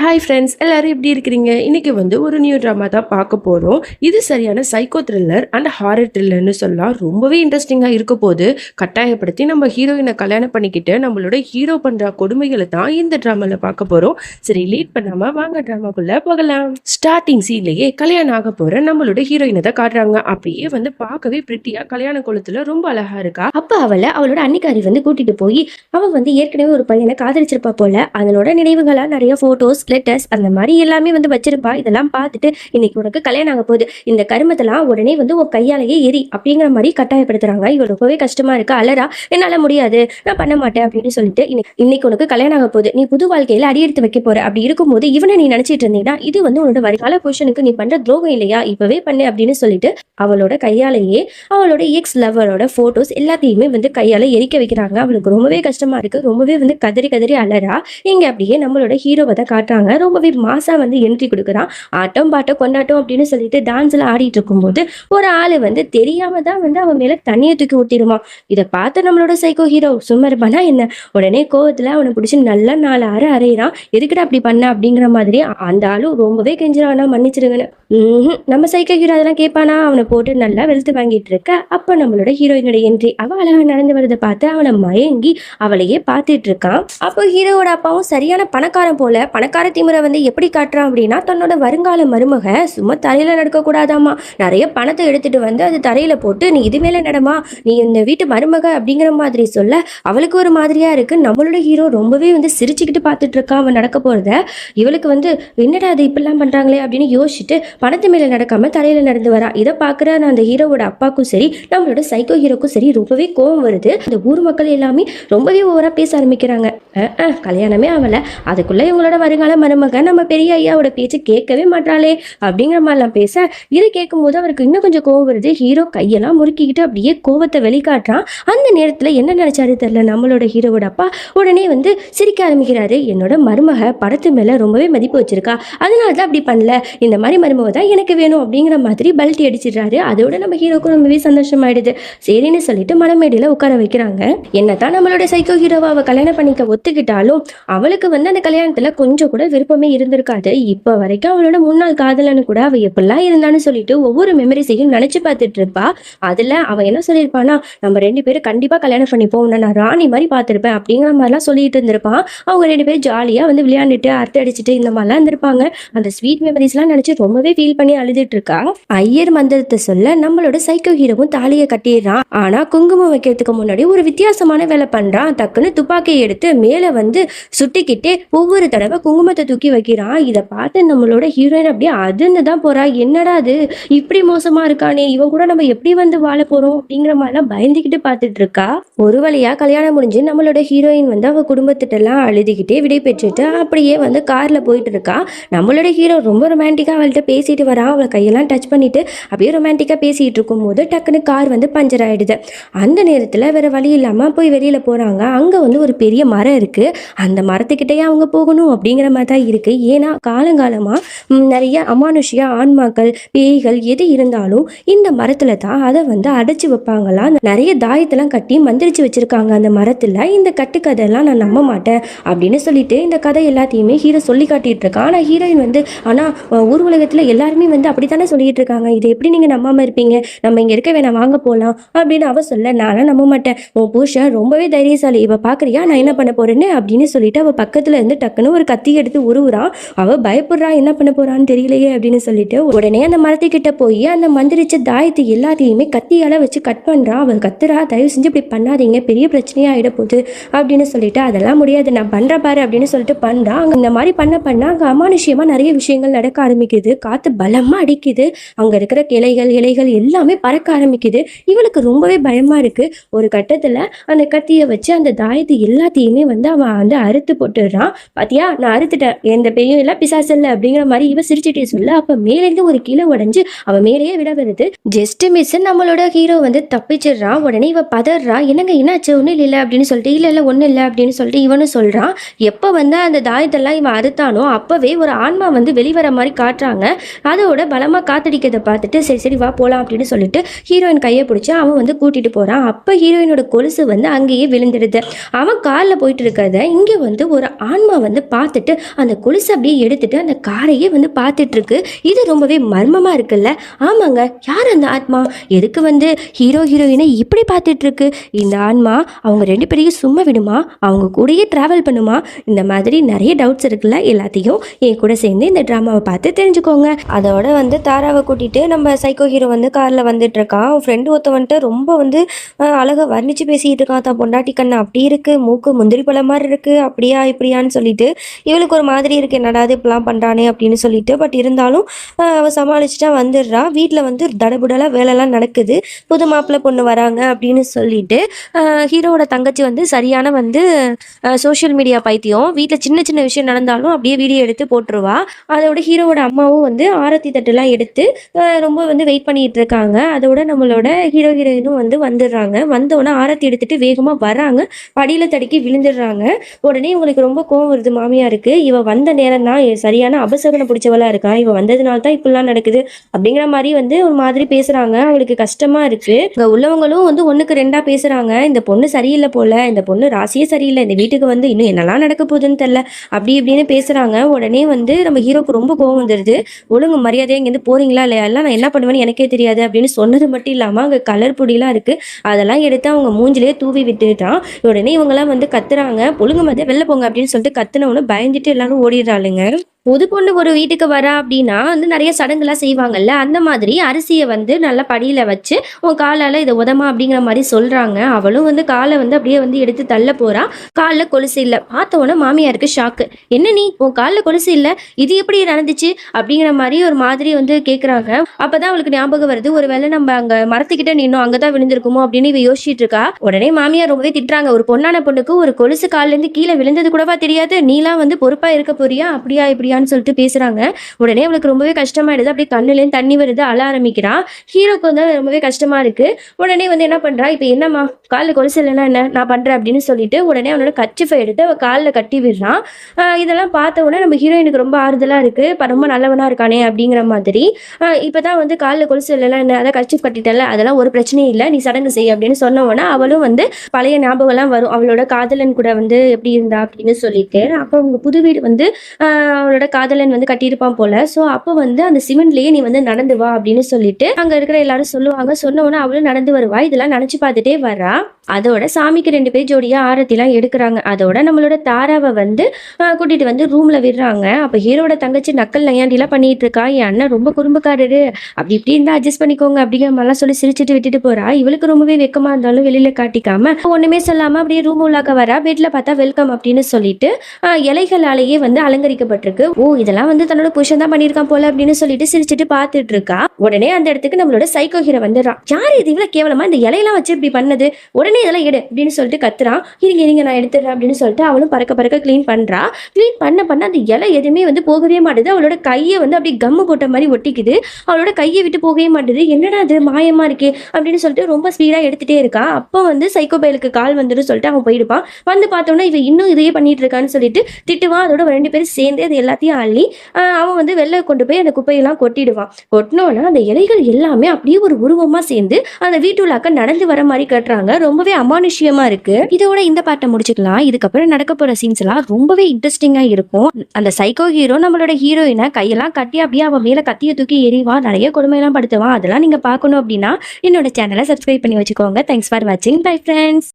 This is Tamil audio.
ஹாய் ஃப்ரெண்ட்ஸ் எல்லாரும் எப்படி இருக்கிறீங்க? இன்னைக்கு வந்து ஒரு நியூ ட்ராமா தான் பார்க்க போகிறோம் இது சரியான சைக்கோ த்ரில்லர் அண்ட் ஹாரர் த்ரில்லர்னு சொல்லலாம் ரொம்பவே இன்ட்ரெஸ்டிங்காக இருக்க போது கட்டாயப்படுத்தி நம்ம ஹீரோயினை கல்யாணம் பண்ணிக்கிட்டு நம்மளோட ஹீரோ பண்ணுற கொடுமைகளை தான் இந்த ட்ராமாவில் பார்க்க போகிறோம் சரி லீட் பண்ணாமல் வாங்க ட்ராமாக்குள்ளே போகலாம். ஸ்டார்டிங் சீன்லேயே கல்யாணம் ஆக போகிற நம்மளோட ஹீரோயினை தான் காட்டுறாங்க. அப்படியே வந்து பார்க்கவே பிரிட்டியாக கல்யாண குளத்தில் ரொம்ப அழகாக இருக்கா? அப்போ அவளை அவளோட அன்னிக்காரி வந்து கூட்டிகிட்டு போய் அவள் வந்து ஏற்கனவே ஒரு பையனை காதலிச்சிருப்பா போல. அதனோட நினைவுகளாக நிறைய ஃபோட்டோஸ் லெட்டர்ஸ் அந்த மாதிரி எல்லாமே வந்து வச்சிருப்பா. இதெல்லாம் பார்த்துட்டு இன்னைக்கு உனக்கு கல்யாணம் ஆக போகுது. இந்த கருமத்தெல்லாம் உடனே வந்து உன் கையாலேயே எரி அப்படிங்கிற மாதிரி கட்டாயப்படுத்துறாங்க. இவள் ரொம்பவே கஷ்டமா இருக்கு. அலரா என்னால முடியாது. நான் பண்ண மாட்டேன் அப்படின்னு சொல்லிட்டு இன்னைக்கு இன்னைக்கு உனக்கு கல்யாணம் ஆக போகுது. நீ புது வாழ்க்கையில அடியெடுத்து வைக்க போற. அப்படி இருக்கும்போது இவனை நீ நினைச்சிட்டு இருந்தீங்கன்னா இது வந்து உன்னோட வருங்கால புருஷனுக்கு நீ பண்ற துரோகம் இல்லையா? இப்பவே பண்ணு அப்படின்னு சொல்லிட்டு அவளோட கையாலேயே அவளோட எக்ஸ் லவரோட போட்டோஸ் எல்லாத்தையுமே வந்து கையால எரிக்க வைக்கிறாங்க. அவளுக்கு ரொம்பவே கஷ்டமா இருக்கு. ரொம்பவே வந்து கதறி கதறி அலறா. இங்க அப்படியே நம்மளோட ஹீரோவை தான் காட்டுறாங்க. ரொம்பவே மாசா வந்து என்ட்ரி கொடுக்குறான். ஆட்டம் பாட்டம் கொண்டாட்டம் அப்படின்னு சொல்லிட்டு டான்ஸ்ல ஆடிட்டு இருக்கும்போது ஒரு ஆளு வந்து தெரியாம தான் வந்து அவன் மேல தண்ணியை தூக்கி ஊத்திடுமா இதை பார்த்து நம்மளோட சைக்கோ ஹீரோ சும்மா என்ன? உடனே கோவத்துல அவனை பிடிச்சி நல்லா நாலு அரை அறையிறான். எதுக்குடா அப்படி பண்ண அப்படிங்கிற மாதிரி அந்த ஆளும் ரொம்பவே கெஞ்சிரானா மன்னிச்சிருங்கன்னு நம்ம சைக்கோ ஹீரோ அதெல்லாம் கேட்பானா? அவனை போட்டு நல்லா வெளுத்து வாங்கிட்டு இருக்க. அப்ப நம்மளோட ஹீரோயினோட என்ட்ரி அவ அழகா நடந்து வரதை பார்த்து அவனை மயங்கி அவளையே பார்த்துட்டு இருக்கான். அப்போ ஹீரோவோட அப்பாவும் சரியான பணக்காரன் போல. பணக்கார திமிரை வந்து எப்படி காட்டுறான் அப்படின்னா தன்னோட வருங்கால மருமக சும்மா தரையில நடக்கக்கூடாதாமா நிறைய பணத்தை எடுத்துட்டு வந்து அது தரையில போட்டு நீ இது மேல நடமா? நீ இந்த வீட்டு மருமக அப்படிங்கிற மாதிரி சொல்ல அவளுக்கு ஒரு மாதிரியா இருக்கு. நம்மளோட ஹீரோ ரொம்பவே வந்து சிரிச்சுக்கிட்டு பார்த்துட்டு இருக்கான் அவன் நடக்க போறத. இவளுக்கு வந்து என்னடா அது இப்படிலாம் பண்றாங்களே? அப்படின்னு யோசிச்சுட்டு பணத்து மேல நடக்காம தரையில நடந்து வரா. இதை பாக்குற அந்த ஹீரோவோட அப்பாக்கும் சரி நம்மளோட சைக்கோ ஹீரோக்கும் சரி ரொம்பவே கோவம் வருது. இந்த ஊர் மக்கள் எல்லாமே ரொம்பவே ஓவரா பேச ஆரம்பிக்கிறாங்க. கல்யாணமே ஆகல. அதுக்குள்ள இவங்களோட வருங்கால மருமக நம்ம பெரிய ஐயாவோட பேச்சு கேட்கவே மாட்டாளே அப்படிங்கிற மாதிரிலாம் பேச இதை கேட்கும்போது அவருக்கு இன்னும் கொஞ்சம் கோவம் வருது. ஹீரோ கையெல்லாம் முறுக்கிக்கிட்டு அப்படியே கோவத்தை வெளிக்காட்டுறான். அந்த நேரத்தில் என்ன நினைச்சாரு தெரியல? நம்மளோட ஹீரோவோட அப்பா உடனே வந்து சிரிக்க ஆரம்பிக்கிறாரு. என்னோட மருமக படத்து மேலே ரொம்பவே மதிப்பு வச்சிருக்கா. அதனால தான் அப்படி பண்ணல. இந்த மாதிரி மருமக தான் எனக்கு வேணும் அப்படிங்கிற மாதிரி பல்ட்டி அடிச்சிடுறாரு. அதோட நம்ம ஹீரோக்கும் ரொம்பவே சந்தோஷமாயிடுது. சரின்னு சொல்லிட்டு மனமேடையில் உட்கார வைக்கிறாங்க. என்னதான் நம்மளோட சைக்கோ ஹீரோவை அவள் கல்யாணம் பண்ணிக்க ஒத்துக்கிட்டாலும் அவளுக்கு வந்து அந்த கல்யாணத்தில் கொஞ்சம் கூட விருப்பமே இருந்திருக்காது. இப்போ வரைக்கும் அவளோட முன்னாள் காதலனு கூட அவள் எப்படிலாம் இருந்தான்னு சொல்லிட்டு ஒவ்வொரு மெமரிஸையும் நினைச்சு பார்த்துட்டு இருப்பா. அதுல அவ என்ன சொல்லியிருப்பானா நம்ம ரெண்டு பேரும் கண்டிப்பா கல்யாணம் பண்ணிப்போம். உன்னை நான் ராணி மாதிரி பார்த்திருப்பேன். அப்படிங்கிற மாதிரிலாம் சொல்லிட்டு இருந்திருப்பான். அவங்க ரெண்டு பேரும் ஜாலியா வந்து விளையாண்டுட்டு அர்த்த அடிச்சுட்டு இந்த மாதிரிலாம் இருந்திருப்பாங்க. அந்த ஸ்வீட் மெமரிஸ்லாம் நினைச்சு ரொம்பவே ஃபீல் பண்ணி அழுதுட்டு இருக்கா. ஐயர் மந்திரத்தை சொல்ல நம்மளோட சைக்கோ ஹீரோவும் தாலியை கட்டிடுறான். ஆனா குங்குமம் வைக்கிறதுக்கு முன்னாடி ஒரு வித்தியாசமான வேலை பண்றான். டக்குன்னு துப்பாக்கியை எடுத்து மேல வந்து சுட்டிக்கிட்டே ஒவ்வொரு தடவை குடும்பத்தை தூக்கி வைக்கிறான். இதை பார்த்து நம்மளோட ஹீரோயின் அப்படியே அதிர்ந்து தான் போறா. என்னடா அது? இப்படி மோசமா இருக்கானே. இவன் கூட நம்ம எப்படி வந்து வாழ போறோம்? அப்படிங்கிற மாதிரிலாம் பயந்துகிட்டு பார்த்துட்டு இருக்கா. ஒரு வழியா கல்யாணம் முடிஞ்சு நம்மளோட ஹீரோயின் வந்து அவ குடும்பத்திட்டெல்லாம் அழுதுகிட்டே விடை பெற்றுட்டு அப்படியே வந்து கார்ல போயிட்டு இருக்கா. நம்மளோட ஹீரோ ரொம்ப ரொமான்டிக்கா அவள்கிட்ட பேசிட்டு வரான் அவளை கையெல்லாம் டச் பண்ணிட்டு அப்படியே ரொமான்டிக்கா பேசிட்டு இருக்கும்போது டக்குன்னு கார் வந்து பஞ்சர் ஆயிடுது. அந்த நேரத்துல வேற வழி இல்லாம போய் வெளியில போறாங்க. அங்க வந்து ஒரு பெரிய மரம் இருக்கு. அந்த மரத்துக்கிட்டே அவங்க போகணும் அப்படிங்கிற மாதிரி தான் இருக்கு. ஏன்னா காலங்காலமாக நிறைய அமானுஷிய ஆன்மாக்கள் பேய்கள் எது இருந்தாலும் இந்த மரத்துல தான் அதை வந்து அடைச்சி வைப்பாங்களாம் நிறைய தாயத்தெல்லாம் கட்டி மந்திரிச்சு வச்சிருக்காங்க. அந்த மரத்துல இந்த கட்டுக்கதையெல்லாம் நான் நம்ப மாட்டேன் அப்படின்னு சொல்லிட்டு இந்த கதை எல்லாத்தையுமே ஹீரோ சொல்லி காட்டிட்டு இருக்கான். ஆனால் ஹீரோயின் வந்து ஆனால் ஊர் உலகத்தில் எல்லாருமே வந்து அப்படித்தானே சொல்லிட்டு இருக்காங்க. இதை எப்படி நீங்கள் நம்பாமல் இருப்பீங்க? நம்ம இங்கே இருக்க வேணாம் வாங்க போகலாம் அப்படின்னு அவ சொல்ல நானும் நம்ப மாட்டேன். உன் புருஷன் ரொம்பவே தைரியசாலி. இவ பார்க்குறியா நான் என்ன பண்ண போறேன்னு? அப்படின்னு சொல்லிட்டு அவள் பக்கத்துல இருந்து டக்குன்னு ஒரு கத்தி எடுத்து உருவுறான் அவ பயப்படுறா என்ன பண்ண போறான்னு தெரியலையே அப்படின்னு சொல்லிட்டு உடனே அந்த மரத்துக்கிட்ட போய் அந்த மந்திரிச்ச தாயத்தை எல்லாத்தையுமே கத்தியால வச்சு கட் பண்றான் அவள் கத்துறா தயவு செஞ்சு இப்படி பண்ணாதீங்க பெரிய பிரச்சனையா ஆயிட போகுது அப்படின்னு சொல்லிட்டு அதெல்லாம் முடியாது. நான் பண்ற பாரு அப்படின்னு சொல்லிட்டு பண்றான் அங்க இந்த மாதிரி பண்ண பண்ண அங்க அமானுஷ்யமா நிறைய விஷயங்கள் நடக்க ஆரம்பிக்குது. காத்து பலமா அடிக்குது. அங்க இருக்கிற கிளைகள் இலைகள் எல்லாமே பறக்க ஆரம்பிக்குது. இவளுக்கு ரொம்பவே பயமா இருக்கு. ஒரு கட்டத்துல அந்த கத்தியை வச்சு அந்த தாயத்தை எல்லாத்தையுமே வந்து அவன் வந்து அறுத்து போட்டுடுறான் பாத்தியா? நான் அறுத்து அறுத்துட்டேன் எந்த பெய்யும் இல்லை பிசாசு இல்லை அப்படிங்கிற மாதிரி இவ சிரிச்சுட்டே சொல்ல அப்ப மேலேருந்து ஒரு கீழே உடைஞ்சு அவன் மேலேயே விட வருது. ஜஸ்ட் மிஸ் நம்மளோட ஹீரோ வந்து தப்பிச்சிடுறான் உடனே இவ பதறா என்னங்க என்னாச்சு ஒன்றும் இல்லை அப்படின்னு சொல்லிட்டு இல்லை இல்லை ஒன்றும் இல்லை அப்படின்னு சொல்லிட்டு இவனும் சொல்றான். எப்போ வந்து அந்த தாயத்தெல்லாம் இவன் அறுத்தானோ அப்பவே ஒரு ஆன்மா வந்து வெளிவர மாதிரி காட்டுறாங்க. அதோட பலமா காத்தடிக்கிறத பார்த்துட்டு சரி சரி வா போலாம் அப்படின்னு சொல்லிட்டு ஹீரோயின் கையை பிடிச்சி அவன் வந்து கூட்டிட்டு போறான். அப்ப ஹீரோயினோட கொலுசு வந்து அங்கேயே விழுந்துடுது. அவன் கார்ல போயிட்டு இருக்கிறத இங்க வந்து ஒரு ஆன்மா வந்து பார்த்துட்டு அந்த கொலுசை அப்படியே எடுத்துட்டு அந்த காரையே வந்து பார்த்துட்டு இருக்கு இது ரொம்பவே மர்மமா இருக்குல்ல? ஆமாங்க. யார் அந்த ஆத்மா? எதுக்கு வந்து ஹீரோ ஹீரோயினை இப்படி பார்த்துட்டு இருக்கு இந்த ஆன்மா அவங்க ரெண்டு பேரையும் சும்மா விடுமா? அவங்க கூடயே ட்ராவல் பண்ணுமா? இந்த மாதிரி நிறைய டவுட்ஸ் இருக்குல்ல எல்லாத்தையும்? என் கூட சேர்ந்து இந்த ட்ராமாவை பார்த்து தெரிஞ்சுக்கோங்க. அதோட வந்து தாராவை கூட்டிட்டு நம்ம சைக்கோ ஹீரோ வந்து காரில் வந்துட்டு இருக்கான் அவன் ஃப்ரெண்டு ஒருத்த வந்துட்டு ரொம்ப வந்து அழகாக அழகா வர்ணிச்சு பேசிட்டு இருக்கான். தான் பொண்டாட்டி கண்ணு அப்படி இருக்கு. மூக்கு முந்திரி பழம் மாதிரி இருக்கு. அப்படியா இப்படியான்னு சொல்லிட்டு இவளுக்கு ஒரு மாதிரி இருக்கு என்னடா இது இப்படிலாம் அப்படின்னு சொல்லிட்டு பட் இருந்தாலும் அவள் சமாளிச்சுட்டா வந்துடுறா. வீட்டில் வந்து தடபுடலாக வேலைலாம் நடக்குது. புது மாப்பிள்ளை பொண்ணு வராங்க அப்படின்னு சொல்லிட்டு ஹீரோவோட தங்கச்சி வந்து சரியான வந்து சோஷியல் மீடியா பைத்தியம். வீட்டில் சின்ன சின்ன விஷயம் நடந்தாலும் அப்படியே வீடியோ எடுத்து போட்டுருவா. அதோட ஹீரோவோட அம்மாவும் வந்து ஆரத்தி தட்டுலாம் எடுத்து ரொம்ப வந்து வெயிட் பண்ணிட்டு இருக்காங்க. அதோட நம்மளோட ஹீரோ ஹீரோயினும் வந்து வந்துடுறாங்க. வந்தோடனே ஆரத்தி எடுத்துட்டு வேகமாக வராங்க. படியில் தடுக்கி விழுந்துடுறாங்க. உடனே இவங்களுக்கு ரொம்ப கோவம் வருது மாமியாருக்கு இவ வந்த நேரம் தான் சரியான அபசகனம் பிடிச்சவளா இருக்கா? இவ வந்ததுனால தான் இப்படிலாம் நடக்குது. அப்படிங்கிற மாதிரி வந்து ஒரு மாதிரி பேசுறாங்க. அவளுக்கு கஷ்டமா இருக்கு. இங்க உள்ளவங்களும் வந்து ஒண்ணுக்கு ரெண்டா பேசுறாங்க. இந்த பொண்ணு சரியில்லை போல. இந்த பொண்ணு ராசியே சரியில்லை. இந்த வீட்டுக்கு வந்து இன்னும் என்னெல்லாம் நடக்க போகுதுன்னு தெரியல. அப்படி இப்படின்னு பேசுறாங்க. உடனே வந்து நம்ம ஹீரோக்கு ரொம்ப கோவம் வந்துடுது ஒழுங்கு மரியாதையா இங்கேருந்து போறீங்களா? இல்லையா? எல்லாம் நான் என்ன பண்ணுவேன்னு எனக்கே தெரியாது. அப்படின்னு சொன்னது மட்டும் இல்லாம அங்க கலர் பொடியெல்லாம் இருக்கு. அதெல்லாம் எடுத்து அவங்க மூஞ்சிலே தூவி விட்டுட்டான். உடனே இவங்கெல்லாம் வந்து கத்துறாங்க. ஒழுங்கு மதியம் வெளில போங்க அப்படின்னு சொல்லிட்டு கத்துனவொன்னு பயந்துட்டு எல்லாரும் ஓடிடுறாளுங்க. புது பொண்ணு ஒரு வீட்டுக்கு வரா அப்படின்னா வந்து நிறைய சடங்குலாம் செய்வாங்கல்ல அந்த மாதிரி அரிசியை வந்து நல்லா படியில வச்சு உன் காலால இதை உதமா அப்படிங்கிற மாதிரி சொல்றாங்க. அவளும் வந்து காலை வந்து அப்படியே வந்து எடுத்து தள்ள போறா. காலில் கொலுசு இல்லை. பார்த்த உடனே மாமியாருக்கு ஷாக்கு என்ன நீ? உன் காலில் கொலுசு இல்லை? இது எப்படி நடந்துச்சு? அப்படிங்கிற மாதிரி ஒரு மாதிரி வந்து கேட்குறாங்க அப்போதான் அவளுக்கு ஞாபகம் வருது. ஒருவேளை நம்ம அங்க மரத்துக்கிட்ட நின்னோம் அங்கதான் விழுந்திருக்குமோ? அப்படின்னு இவ யோசிச்சுட்டு இருக்கா. உடனே மாமியார் ரொம்பவே திட்டுறாங்க. ஒரு பொண்ணான பொண்ணுக்கு ஒரு கொலுசு காலிலேருந்து கீழே விழுந்தது கூடவா தெரியாது? நீலாம் வந்து பொறுப்பா இருக்க போறியா? அப்படியா இப்படி அப்படியான்னு சொல்லிட்டு பேசுறாங்க. உடனே அவளுக்கு ரொம்பவே கஷ்டமாயிடுது. அப்படியே கண்ணுலேருந்து தண்ணி வருது. அழ ஆரம்பிக்கிறான் ஹீரோக்கு வந்து ரொம்பவே கஷ்டமா இருக்கு. உடனே வந்து என்ன பண்றா? இப்போ என்னம்மா? காலில் கொலுசு இல்லைன்னா என்ன? நான் பண்றேன் அப்படின்னு சொல்லிட்டு உடனே அவனோட கச்சிஃபை எடுத்து அவ காலில் கட்டி விடுறான் இதெல்லாம் பார்த்த உடனே நம்ம ஹீரோயினுக்கு ரொம்ப ஆறுதலா இருக்கு. ரொம்ப நல்லவனா இருக்கானே அப்படிங்கிற மாதிரி. இப்போ இப்பதான் வந்து காலில் கொலுசு இல்லைன்னா என்ன? அதான் கச்சிஃப் கட்டிட்டல அதெல்லாம் ஒரு பிரச்சனையும் இல்லை. நீ சடங்கு செய் அப்படின்னு சொன்ன உடனே அவளும் வந்து பழைய ஞாபகம்லாம் வரும். அவளோட காதலன் கூட வந்து எப்படி இருந்தா அப்படின்னு சொல்லிட்டு. அப்போ அவங்க புது வீடு வந்து அவளோட அவளோட காதலன் வந்து கட்டியிருப்பான் போல. ஸோ அப்போ வந்து அந்த சிமெண்ட்லயே நீ வந்து நடந்து வா அப்படின்னு சொல்லிட்டு அங்க இருக்கிற எல்லாரும் சொல்லுவாங்க. சொன்ன உடனே அவளும் நடந்து வருவா. இதெல்லாம் நினைச்சு பார்த்துட்டே வரா அதோட சாமிக்கு ரெண்டு பேர் ஜோடியா ஆரத்திலாம் எடுக்கிறாங்க. அதோட நம்மளோட தாராவை வந்து கூட்டிகிட்டு கூட்டிட்டு வந்து ரூம்ல விடுறாங்க. அப்ப ஹீரோட தங்கச்சி நக்கல் நையாண்டிலாம் பண்ணிட்டு இருக்கா. என் அண்ணன் ரொம்ப குறும்புக்காரரு. அப்படி இப்படி இருந்தா அட்ஜஸ்ட் பண்ணிக்கோங்க. அப்படிங்கிற மாதிரிலாம் சொல்லி சிரிச்சிட்டு விட்டுட்டு போறா. இவளுக்கு ரொம்பவே வெக்கமா இருந்தாலும் வெளியில காட்டிக்காம ஒண்ணுமே சொல்லாம அப்படியே ரூம் உள்ளாக்க வரா பெட்ல பார்த்தா வெல்கம் அப்படின்னு சொல்லிட்டு இலைகளாலேயே வந்து அலங்கரிக்கப்பட்டிருக்கு. ஓ இதெல்லாம் வந்து தன்னோட புருஷன் தான் பண்ணியிருக்கான் போல அப்படின்னு சொல்லிட்டு சிரிச்சிட்டு பார்த்துட்டு இருக்கா உடனே அந்த இடத்துக்கு நம்மளோட சைக்கோ ஹீரோ வந்துடுறான். யார் இது இவ்வளவு கேவலமா இந்த இலையெல்லாம் வச்சு இப்படி பண்ணது? உடனே இதெல்லாம் எடு அப்படின்னு சொல்லிட்டு கத்துறான். இருங்க இருங்க நான் எடுத்துடுறேன் அப்படின்னு சொல்லிட்டு அவளும் பறக்க பறக்க க்ளீன் பண்றா. க்ளீன் பண்ண பண்ண அந்த இலை எதுவுமே வந்து போகவே மாட்டேது. அவளோட கையை வந்து அப்படியே கம்மு போட்ட மாதிரி ஒட்டிக்குது. அவளோட கையை விட்டு போகவே மாட்டேது. என்னடா அது மாயமா இருக்கே அப்படின்னு சொல்லிட்டு ரொம்ப ஸ்பீடா எடுத்துட்டே இருக்கா. அப்போ வந்து சைக்கோ பயலுக்கு கால் வந்துடும் சொல்லிட்டு அவன் போயிடுப்பான். வந்து பார்த்தோன்னா இவன் இன்னும் இதையே பண்ணிட்டு இருக்கான்னு சொல்லிட்டு திட்டுவான் அதோட ரெண்டு பேரும் சேர்ந்து அது எல்லாத்தையும் அள்ளி ஆஹ் அவன் வந்து வெளில கொண்டு போய் அந்த குப்பையெல்லாம் கொட்டிடுவான். கொட்டினோன்னா அந்த இலைகள் எல்லாமே அப்படியே ஒரு உருவமா சேர்ந்து அந்த வீட்டுள்ளாக்க நடந்து வர மாதிரி கட்டுறாங்க. ரொம்பவே அமானுஷ்யமா இருக்கு. இதோட இந்த பாட்டை முடிச்சுக்கலாம். இதுக்கப்புறம் நடக்க போற சீன்ஸ் எல்லாம் ரொம்பவே இன்ட்ரெஸ்டிங்கா இருக்கும். அந்த சைக்கோ ஹீரோ நம்மளோட ஹீரோயினை கையெல்லாம் கட்டி அப்படியே அவன் மேல கத்திய தூக்கி எறிவா நிறைய கொடுமையெல்லாம் படுத்துவான் அதெல்லாம் நீங்க பார்க்கணும் அப்படின்னா என்னோட சேனலை சப்ஸ்கிரைப் பண்ணி வச்சுக்கோங்க. தேங்க்ஸ் ஃபார் வாட்சிங் பை ஃப்ரெண்ட்ஸ்